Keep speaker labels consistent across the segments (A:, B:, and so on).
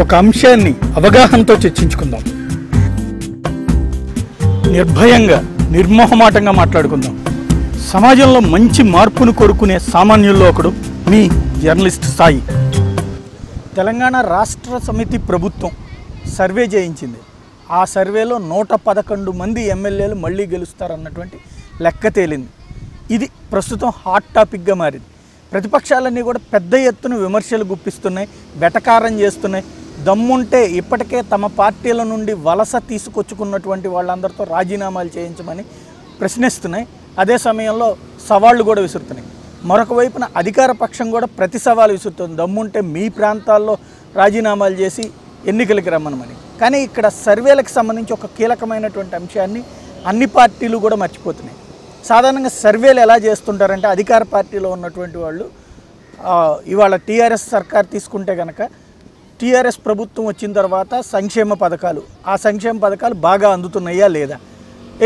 A: ఒక అంశాన్ని అవగాహనతో చర్చించుకుందాం. నిర్భయంగా నిర్మోహమాటంగా మాట్లాడుకుందాం. సమాజంలో మంచి మార్పును కోరుకునే సామాన్యుల్లో ఒకడు మీ జర్నలిస్ట్ సాయి. తెలంగాణ రాష్ట్ర సమితి ప్రభుత్వం సర్వే చేయించింది. ఆ సర్వేలో నూట పదకొండు మంది ఎమ్మెల్యేలు మళ్ళీ గెలుస్తారన్నటువంటి లెక్క తేలింది. ఇది ప్రస్తుతం హాట్ టాపిక్గా మారింది. ప్రతిపక్షాలన్నీ కూడా పెద్ద ఎత్తున విమర్శలు గుప్పిస్తున్నాయి వెటకారం చేస్తున్నాయి. దమ్ముంటే ఇప్పటికే తమ పార్టీల నుండి వలస తీసుకొచ్చుకున్నటువంటి వాళ్ళందరితో రాజీనామాలు చేయించమని ప్రశ్నిస్తున్నాయి. అదే సమయంలో సవాళ్ళు కూడా విసురుతున్నాయి. మరొక వైపున అధికార పక్షం కూడా ప్రతి సవాలు విసురుతుంది. దమ్ముంటే మీ ప్రాంతాల్లో రాజీనామాలు చేసి ఎన్నికలకి రమ్మనమని. కానీ ఇక్కడ సర్వేలకు సంబంధించి ఒక కీలకమైనటువంటి అంశాన్ని అన్ని పార్టీలు కూడా మర్చిపోతున్నాయి. సాధారణంగా సర్వేలు ఎలా చేస్తుంటారంటే అధికార పార్టీలో ఉన్నటువంటి వాళ్ళు ఇవాళ టీఆర్ఎస్ సర్కార్ తీసుకుంటే కనుక టీఆర్ఎస్ ప్రభుత్వం వచ్చిన తర్వాత సంక్షేమ పథకాలు ఆ సంక్షేమ పథకాలు బాగా అందుతున్నాయా లేదా?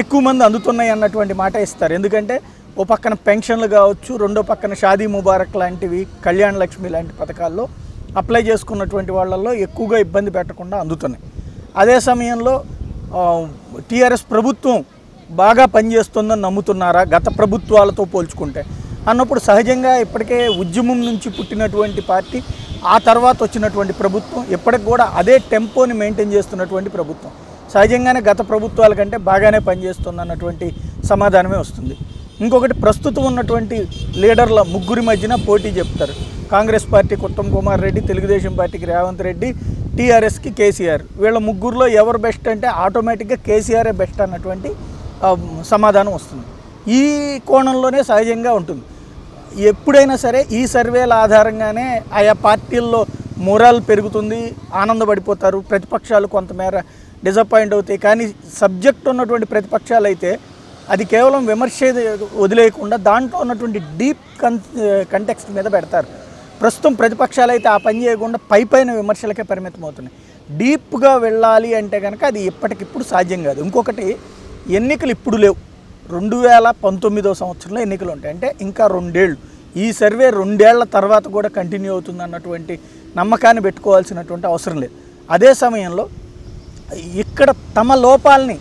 A: ఎక్కువ మంది అందుతున్నాయి అన్నటువంటి మాట ఇస్తారు. ఎందుకంటే ఓ పక్కన పెన్షన్లు కావచ్చు రెండో పక్కన షాదీ ముబారక్ లాంటివి కళ్యాణ లక్ష్మి లాంటి పథకాల్లో అప్లై చేసుకున్నటువంటి వాళ్ళల్లో ఎక్కువగా ఇబ్బంది పెట్టకుండా అందుతున్నాయి. అదే సమయంలో టీఆర్ఎస్ ప్రభుత్వం బాగా పనిచేస్తుందని నమ్ముతున్నారా? గత ప్రభుత్వాలతో పోల్చుకుంటే. అన్నప్పుడు సహజంగా ఇప్పటికే ఉద్యమం నుంచి పుట్టినటువంటి పార్టీ ఆ తర్వాత వచ్చినటువంటి ప్రభుత్వం ఇప్పటికి కూడా అదే టెంపోని మెయింటైన్ చేస్తున్నటువంటి ప్రభుత్వం. సహజంగానే గత ప్రభుత్వాల కంటే బాగానే పనిచేస్తున్నటువంటి సమాధానమే వస్తుంది. ఇంకొకటి ప్రస్తుతం ఉన్నటువంటి లీడర్ల ముగ్గురి మధ్యన పోటీ చెప్తారు. కాంగ్రెస్ పార్టీకి ఉత్తమ్ కుమార్ రెడ్డి తెలుగుదేశం పార్టీకి రేవంత్ రెడ్డి టీఆర్ఎస్కి కేసీఆర్. వీళ్ళ ముగ్గురులో ఎవరు బెస్ట్ అంటే ఆటోమేటిక్గా కేసీఆరే బెస్ట్ అన్నటువంటి సమాధానం వస్తుంది. ఈ కోణంలోనే సహజంగా ఉంటుంది. ఎప్పుడైనా సరే ఈ సర్వేల ఆధారంగానే ఆయా పార్టీల్లో మొరాల్ పెరుగుతుంది ఆనందపడిపోతారు. ప్రతిపక్షాలు కొంతమేర డిసప్పాయింట్ అవుతాయి. కానీ సబ్జెక్ట్ ఉన్నటువంటి ప్రతిపక్షాలు అయితే అది కేవలం విమర్శ వదిలేయకుండా దాంట్లో ఉన్నటువంటి డీప్ కన్ కంటెక్స్ట్ మీద పెడతారు. ప్రస్తుతం ప్రతిపక్షాలు అయితే ఆ పని చేయకుండా పై పైన విమర్శలకే పరిమితం అవుతున్నాయి డీప్గా వెళ్ళాలి అంటే కనుక అది ఇప్పటికిప్పుడు సాధ్యం కాదు. ఇంకొకటి ఎన్నికలు ఇప్పుడు లేవు. రెండు వేల పంతొమ్మిదో సంవత్సరంలో ఎన్నికలు ఉంటాయి అంటే ఇంకా రెండేళ్ళు. ఈ సర్వే రెండేళ్ళ తర్వాత కూడా కంటిన్యూ అవుతుంది అన్నటువంటి నమ్మకాన్ని పెట్టుకోవాల్సినటువంటి అవసరం లేదు. అదే సమయంలో ఇక్కడ తమ లోపాలని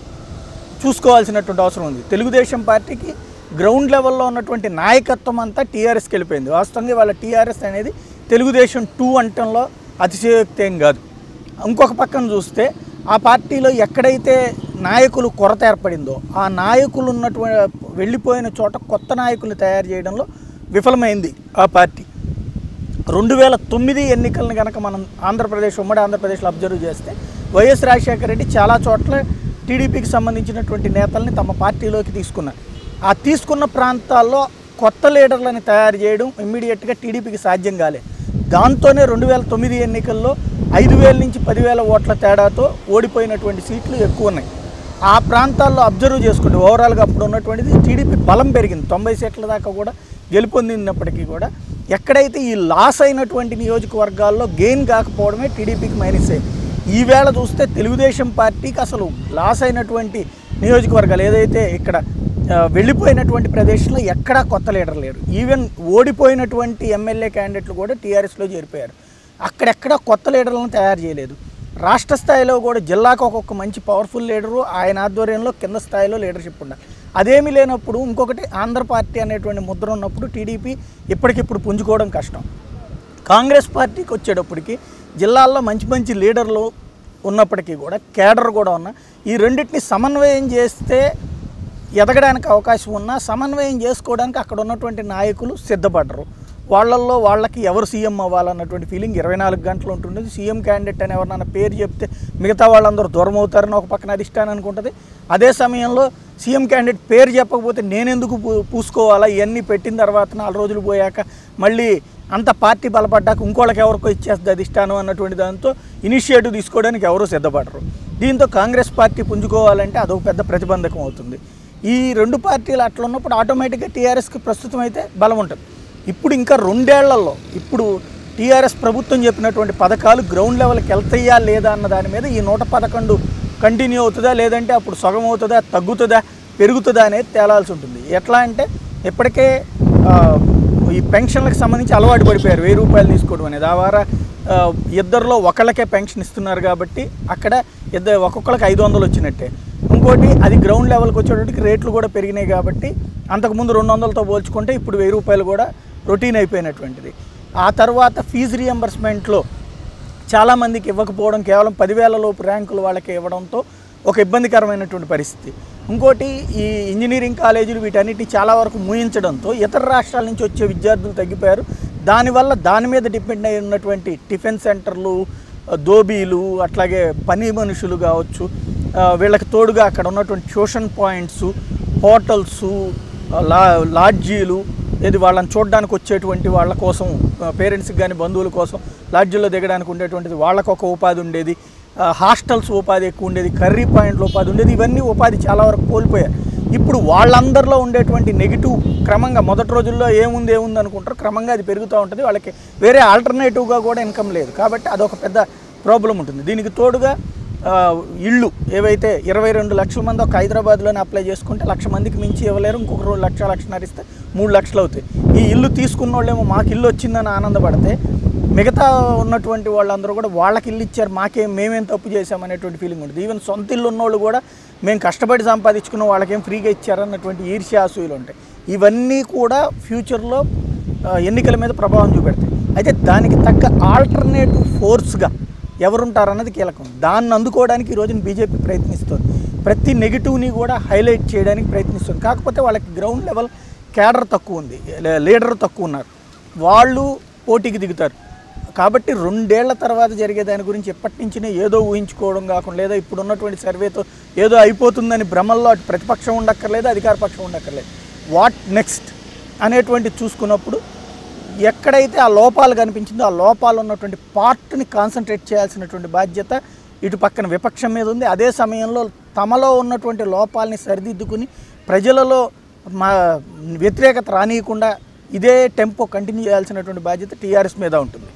A: చూసుకోవాల్సినటువంటి అవసరం ఉంది. తెలుగుదేశం పార్టీకి గ్రౌండ్ లెవెల్లో ఉన్నటువంటి నాయకత్వం అంతా టీఆర్ఎస్కి వెళ్ళిపోయింది. వాస్తవంగా వాళ్ళ టీఆర్ఎస్ అనేది తెలుగుదేశం టూ అంటంలో అతిశయోక్తి ఏం కాదు. ఇంకొక పక్కన చూస్తే ఆ పార్టీలో ఎక్కడైతే నాయకులు కొరత ఏర్పడిందో ఆ నాయకులు ఉన్నటువంటి వెళ్ళిపోయిన చోట కొత్త నాయకుల్ని తయారు చేయడంలో విఫలమైంది ఆ పార్టీ. రెండు వేల తొమ్మిది ఎన్నికలను కనుక మనం ఆంధ్రప్రదేశ్ ఉమ్మడి ఆంధ్రప్రదేశ్లో అబ్జర్వ్ చేస్తే వైఎస్ రాజశేఖర రెడ్డి చాలా చోట్ల టీడీపీకి సంబంధించినటువంటి నేతల్ని తమ పార్టీలోకి తీసుకున్నారు. ఆ తీసుకున్న ప్రాంతాల్లో కొత్త లీడర్లని తయారు చేయడం ఇమ్మీడియట్గా టీడీపీకి సాధ్యం కాలేదు దాంతోనే రెండు వేల తొమ్మిది ఎన్నికల్లో ఐదు వేల నుంచి పదివేల ఓట్ల తేడాతో ఓడిపోయినటువంటి సీట్లు ఎక్కువ ఉన్నాయి. ఆ ప్రాంతాల్లో అబ్జర్వ్ చేసుకుంటే ఓవరాల్గా అప్పుడు ఉన్నటువంటిది టీడీపీ బలం పెరిగింది. తొంభై సీట్ల దాకా కూడా గెలుపొందినప్పటికీ కూడా ఎక్కడైతే ఈ లాస్ అయినటువంటి నియోజకవర్గాల్లో గెయిన్ కాకపోవడమే టీడీపీకి మైనస్ అయ్యింది ఈవేళ చూస్తే తెలుగుదేశం పార్టీకి అసలు లాస్ అయినటువంటి నియోజకవర్గాలు ఏదైతే ఇక్కడ వెళ్ళిపోయినటువంటి ప్రదేశంలో ఎక్కడా కొత్త లీడర్ లేరు. ఈవెన్ ఓడిపోయినటువంటి ఎమ్మెల్యే క్యాండిడేట్లు కూడా టీఆర్ఎస్లో చేరిపోయారు. అక్కడెక్కడా కొత్త లీడర్లను తయారు చేయలేదు. రాష్ట్ర స్థాయిలో కూడా జిల్లాకు ఒక్కొక్క మంచి పవర్ఫుల్ లీడరు ఆయన ఆధ్వర్యంలో కింద స్థాయిలో లీడర్షిప్ ఉండాలి. అదేమీ లేనప్పుడు ఇంకొకటి ఆంధ్ర పార్టీ అనేటువంటి ముద్ర ఉన్నప్పుడు టీడీపీ ఇప్పటికిప్పుడు పుంజుకోవడం కష్టం. కాంగ్రెస్ పార్టీకి వచ్చేటప్పటికి జిల్లాల్లో మంచి మంచి లీడర్లు ఉన్నప్పటికీ కూడా కేడర్ కూడా ఉన్న ఈ రెండింటిని సమన్వయం చేస్తే ఎదగడానికి అవకాశం ఉన్నా సమన్వయం చేసుకోవడానికి అక్కడ ఉన్నటువంటి నాయకులు సిద్ధపడరు. వాళ్ళల్లో వాళ్ళకి ఎవరు సీఎం అవ్వాలన్నటువంటి ఫీలింగ్ ఇరవై నాలుగు గంటలు ఉంటుంది సీఎం క్యాండిడేట్ అని ఎవరినైనా పేరు చెప్తే మిగతా వాళ్ళందరూ దూరం అవుతారని ఒక పక్కన అధిష్టానం అనుకుంటుంది. అదే సమయంలో సీఎం క్యాండిడేట్ పేరు చెప్పకపోతే నేనెందుకు పూ- పూసుకోవాలా? ఇవన్నీ పెట్టిన తర్వాత నాలుగు రోజులు పోయాక మళ్ళీ అంత పార్టీ బలపడ్డాక ఇంకోళ్ళకి ఎవరికో ఇచ్చేస్తుంది అధిష్టానం అన్నటువంటి దాంతో ఇనిషియేటివ్ తీసుకోవడానికి ఎవరూ సిద్ధపడరు. దీంతో కాంగ్రెస్ పార్టీ పుంజుకోవాలంటే అదొక పెద్ద ప్రతిబంధకం అవుతుంది. ఈ రెండు పార్టీలు అట్లా ఉన్నప్పుడు ఆటోమేటిక్గా టీఆర్ఎస్కి ప్రస్తుతం అయితే బలం ఉంటుంది. ఇప్పుడు ఇంకా రెండేళ్ళలో ఇప్పుడు టీఆర్ఎస్ ప్రభుత్వం చెప్పినటువంటి పథకాలు గ్రౌండ్ లెవెల్కి వెళ్తాయా లేదా అన్న దాని మీద ఈ నూట పదకొండు కంటిన్యూ అవుతుందా లేదంటే అప్పుడు సగం అవుతుందా తగ్గుతుందా పెరుగుతుందా అనేది తేలాల్సి ఉంటుంది. ఎట్లా అంటే ఇప్పటికే ఈ పెన్షన్లకు సంబంధించి అలవాటు పడిపోయారు. వెయ్యి రూపాయలు తీసుకోవడం అనేది. ఆ వారా ఇద్దరిలో ఒకళ్ళకే పెన్షన్ ఇస్తున్నారు కాబట్టి అక్కడ ఇద్దరు ఒక్కొక్కరికి ఐదు వందలు వచ్చినట్టే. ఇంకోటి అది గ్రౌండ్ లెవెల్కి వచ్చేటప్పటికి రేట్లు కూడా పెరిగినాయి కాబట్టి అంతకుముందు రెండు వందలతో పోల్చుకుంటే ఇప్పుడు వెయ్యి రూపాయలు కూడా రొటీన్ అయిపోయినటువంటిది. ఆ తర్వాత ఫీజు రియంబర్స్మెంట్లో చాలామందికి ఇవ్వకపోవడం కేవలం పదివేల లోపు ర్యాంకులు వాళ్ళకి ఇవ్వడంతో ఒక ఇబ్బందికరమైనటువంటి పరిస్థితి. ఇంకోటి ఈ ఇంజనీరింగ్ కాలేజీలు వీటన్నిటిని చాలా వరకు మూయించడంతో ఇతర రాష్ట్రాల నుంచి వచ్చే విద్యార్థులు తగ్గిపోయారు. దానివల్ల దాని మీద డిపెండ్ అయి ఉన్నటువంటి టిఫిన్ సెంటర్లు దోబీలు అట్లాగే పని మనుషులు కావచ్చు వీళ్ళకి తోడుగా అక్కడ ఉన్నటువంటి ట్యూషన్ పాయింట్స్ హోటల్స్ లా లాడ్జీలు ఇది వాళ్ళని చూడడానికి వచ్చేటువంటి వాళ్ళ కోసం పేరెంట్స్కి కానీ బంధువుల కోసం లాడ్జీల్లో దిగడానికి ఉండేటువంటిది వాళ్ళకు ఒక ఉపాధి ఉండేది. హాస్టల్స్ ఉపాధి ఎక్కువ ఉండేది కర్రీ పాయింట్లు ఉపాధి ఉండేది ఇవన్నీ ఉపాధి చాలా వరకు కోల్పోయారు. ఇప్పుడు వాళ్ళందరిలో ఉండేటువంటి నెగిటివ్ క్రమంగా మొదటి రోజుల్లో ఏముంది ఏముంది అనుకుంటారు క్రమంగా అది పెరుగుతూ ఉంటుంది వాళ్ళకి వేరే ఆల్టర్నేటివ్గా కూడా ఇన్కమ్ లేదు. కాబట్టి అదొక పెద్ద ప్రాబ్లం ఉంటుంది. దీనికి తోడుగా ఇళ్ళు ఏవైతే ఇరవై రెండు లక్షల మంది ఒక హైదరాబాద్లోనే అప్లై చేసుకుంటే లక్ష మందికి మించి ఇవ్వలేరు ఇంకొక రెండు లక్ష లక్షన్నర ఇస్తే మూడు లక్షలు అవుతాయి. ఈ ఇల్లు తీసుకున్న వాళ్ళేమో మాకు ఇల్లు వచ్చిందని ఆనందపడితే మిగతా ఉన్నటువంటి వాళ్ళందరూ కూడా వాళ్ళకి ఇల్లు ఇచ్చారు మాకేం మేమేం తప్పు చేశామనేటువంటి ఫీలింగ్ ఉంటుంది. ఈవెన్ సొంత ఇల్లు ఉన్నోళ్ళు కూడా మేము కష్టపడి సంపాదించుకున్న వాళ్ళకేం ఫ్రీగా ఇచ్చారన్నటువంటి ఈర్ష్యాసూయులు ఉంటాయి. ఇవన్నీ కూడా ఫ్యూచర్లో ఎన్నికల మీద ప్రభావం చూపెడతాయి. అయితే దానికి తగ్గ ఆల్టర్నేటివ్ ఫోర్స్గా ఎవరుంటారన్నది కీలకం. దాన్ని అందుకోవడానికి ఈ రోజున బీజేపీ ప్రయత్నిస్తుంది. ప్రతి నెగిటివ్ని కూడా హైలైట్ చేయడానికి ప్రయత్నిస్తుంది. కాకపోతే వాళ్ళకి గ్రౌండ్ లెవెల్ క్యాడర్ తక్కువ ఉంది లీడర్ తక్కువ ఉన్నారు. వాళ్ళు పోటీకి దిగుతారు. కాబట్టి రెండేళ్ళ తర్వాత జరిగే దాని గురించి ఎప్పటి నుంచినే ఏదో ఊహించుకోవడం కాకుండా లేదా ఇప్పుడు ఉన్నటువంటి సర్వేతో ఏదో అయిపోతుందని భ్రమల్లో అటు ప్రతిపక్షం ఉండక్కర్లేదు అధికార పక్షం ఉండక్కర్లేదు. వాట్ నెక్స్ట్ అనేటువంటి చూసుకున్నప్పుడు ఎక్కడైతే ఆ లోపాలు కనిపించిందో ఆ లోపాలు ఉన్నటువంటి పార్ట్ని కాన్సన్ట్రేట్ చేయాల్సినటువంటి బాధ్యత ఇటు పక్కన విపక్షం మీద ఉంది. అదే సమయంలో తమలో ఉన్నటువంటి లోపాలని సరిదిద్దుకుని ప్రజలలో మా వ్యతిరేకత రానియకుండా ఇదే టెంపో కంటిన్యూ చేయాల్సినటువంటి బాధ్యత టీఆర్ఎస్ మీద ఉంటుంది.